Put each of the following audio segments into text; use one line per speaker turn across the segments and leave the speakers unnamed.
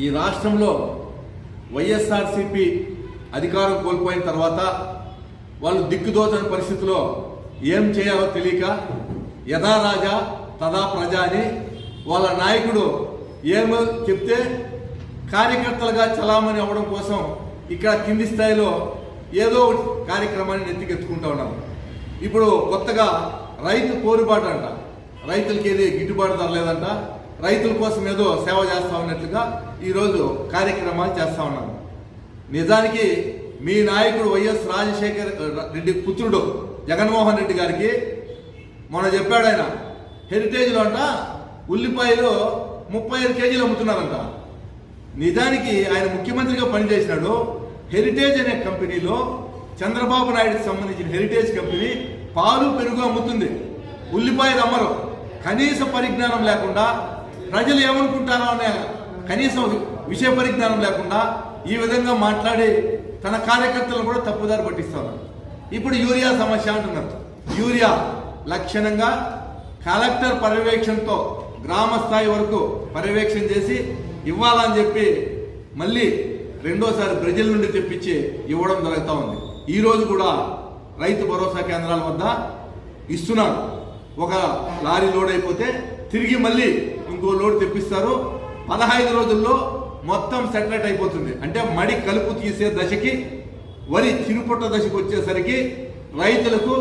ఈ రాష్ట్రంలో వైఎస్ఆర్సిపి అధికారం కోల్పోయిన తర్వాత వాళ్ళు దిక్కుదోచని పరిస్థితిలో ఏం చేయాలో తెలియక యథా రాజా తదా ప్రజా అని వాళ్ళ నాయకుడు ఏమో చెప్తే కార్యకర్తలుగా చలామణి అవ్వడం కోసం ఇక్కడ కింది స్థాయిలో ఏదో ఒకటి కార్యక్రమాన్ని నెత్తికెత్తుకుంటూ ఉన్నారు. ఇప్పుడు కొత్తగా రైతు పోరుబాటు అంట రైతులకి ఏది గిట్టుబాటు ధర లేదంట. రైతుల కోసం ఏదో సేవ చేస్తా ఉన్నట్లుగా ఈరోజు కార్యక్రమాలు చేస్తా ఉన్నారు నిజానికి మీ నాయకుడు వైఎస్ రాజశేఖర్ రెడ్డి పుత్రుడు జగన్మోహన్ రెడ్డి గారికి మొన్న చెప్పాడు ఆయన హెరిటేజ్లో అంట ఉల్లిపాయలు ముప్పై ఐదు కేజీలు అమ్ముతున్నారంట. నిజానికి ఆయన ముఖ్యమంత్రిగా పనిచేసినాడు. హెరిటేజ్ అనే కంపెనీలో చంద్రబాబు నాయుడుకి సంబంధించిన హెరిటేజ్ కంపెనీ పాలు పెరుగు అమ్ముతుంది. ఉల్లిపాయలు అమ్మరు. కనీస పరిజ్ఞానం లేకుండా ప్రజలు ఏమనుకుంటారో అనే కనీసం విషయ పరిజ్ఞానం లేకుండా ఈ విధంగా మాట్లాడి తన కార్యకర్తలను కూడా తప్పుదారి పట్టిస్తున్నారు. ఇప్పుడు యూరియా సమస్య అంటున్నారు. యూరియా లక్షణంగా కలెక్టర్ పర్యవేక్షణతో గ్రామ స్థాయి వరకు పర్యవేక్షణ చేసి ఇవ్వాలని చెప్పి మళ్ళీ రెండోసారి ప్రజల నుండి తెప్పించి ఇవ్వడం జరుగుతూ ఉంది. ఈరోజు కూడా రైతు భరోసా కేంద్రాల వద్ద ఇస్తున్నారు ఒక లారీ లోడ్ అయిపోతే తిరిగి మళ్ళీ ఇంకో లోడ్ తెప్పిస్తారు పదహైదు రోజుల్లో మొత్తం సెటిలైట్ అయిపోతుంది. అంటే మడి కలుపు తీసే దశకి వరి చిరుపుట్ట దశకు వచ్చేసరికి రైతులకు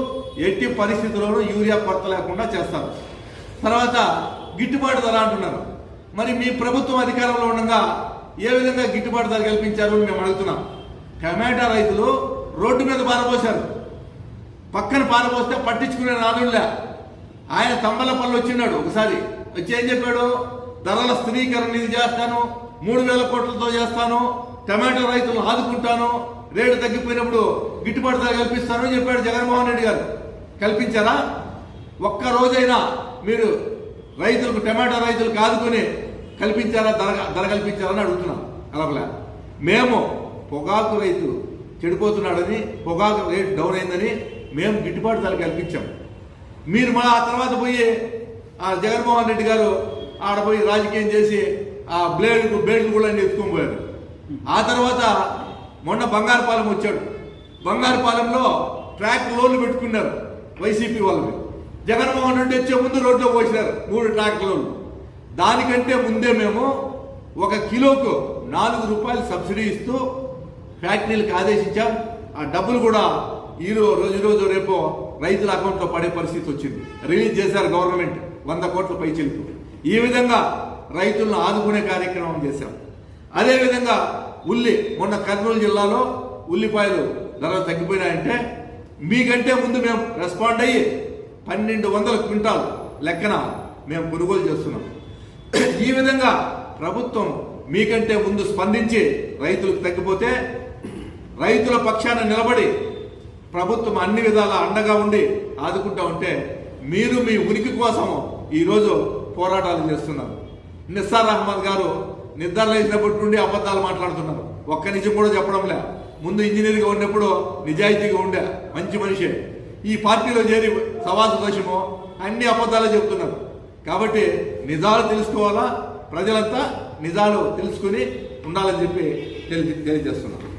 ఎట్టి పరిస్థితుల్లోనూ యూరియా కొరత లేకుండా చేస్తారు. తర్వాత గిట్టుబాటు ధర అంటున్నారు. మరి మీ ప్రభుత్వం అధికారంలో ఉండగా ఏ విధంగా గిట్టుబాటు ధర కల్పించారు అని మేము అడుగుతున్నాం. టమాటా రైతులు రోడ్డు మీద పారబోశారు. పక్కన పారబోస్తే పట్టించుకునే నాదుడులే ఆయన తంబల పనులు వచ్చిన్నాడు ఒకసారి. వచ్చి ఏం చెప్పాడు? ధరల స్థిరీకరణ ఇది చేస్తాను మూడు వేల కోట్లతో చేస్తాను టమాటో రైతులను ఆదుకుంటాను రేటు తగ్గిపోయినప్పుడు గిట్టుబాటు ధర కల్పిస్తాను అని చెప్పాడు జగన్మోహన్ రెడ్డి గారు. కల్పించారా? ఒక్క రోజైనా మీరు రైతులకు టమాటో రైతులకు ఆదుకుని కల్పించారా? ధర ధర కల్పించారని అడుగుతున్నాను కలపలే మేము పొగాకు రైతు చెడిపోతున్నాడని పొగాకు రేట్ డౌన్ అయిందని మేము గిట్టుబాటు ధర కల్పించాం. మీరు మళ్ళీ ఆ తర్వాత పోయి ఆ జగన్మోహన్ రెడ్డి గారు ఆడపోయి రాజకీయం చేసి ఆ బ్లేడ్ బ్లేడ్లు కూడా అన్ని ఎత్తుకొని పోయారు ఆ తర్వాత మొన్న బంగారుపాలెం వచ్చాడు. బంగారుపాలెంలో ట్రాక్ లోన్లు పెట్టుకున్నారు వైసీపీ వాళ్ళని జగన్మోహన్ రెడ్డి వచ్చే ముందు రోడ్లో పోసినారు మూడు ట్రాక్ లోన్లు. దానికంటే ముందే మేము ఒక కిలోకు నాలుగు రూపాయలు సబ్సిడీ ఇస్తూ ఫ్యాక్టరీలకు ఆదేశించాం. ఆ డబ్బులు కూడా ఈ రోజు రోజు రేపో రైతుల అకౌంట్లో పడే పరిస్థితి వచ్చింది. రిలీజ్ చేశారు గవర్నమెంట్ వంద కోట్ల పైచిలకు ఈ విధంగా రైతులను ఆదుకునే కార్యక్రమం చేశాం. అదేవిధంగా ఉల్లి మొన్న కర్నూలు జిల్లాలో ఉల్లిపాయలు ధరలు తగ్గిపోయినాయంటే మీకంటే ముందు మేము రెస్పాండ్ అయ్యి పన్నెండు వందల క్వింటాల్ లెక్కన మేము కొనుగోలు చేస్తున్నాం. ఈ విధంగా ప్రభుత్వం మీకంటే ముందు స్పందించి రైతులకు తగ్గిపోతే రైతుల పక్షాన నిలబడి ప్రభుత్వం అన్ని విధాల అండగా ఉండి ఆదుకుంటా ఉంటే మీరు మీ ఉనికి కోసం ఈరోజు పోరాటాలు చేస్తున్నారు. నిస్సార్ అహ్మద్ గారు నిద్ర లేచినప్పటి నుండి అబద్ధాలు మాట్లాడుతున్నారు. ఒక్క నిజం కూడా చెప్పడంలే. ముందు ఇంజనీర్గా ఉన్నప్పుడు నిజాయితీగా ఉండే మంచి మనిషి. ఈ పార్టీలో చేరి సవాసు దోషము అన్ని అబద్ధాలు చెప్తున్నారు. కాబట్టి నిజాలు తెలుసుకోవాలా? ప్రజలంతా నిజాలు తెలుసుకుని ఉండాలని చెప్పి తెలి తెలియజేస్తున్నారు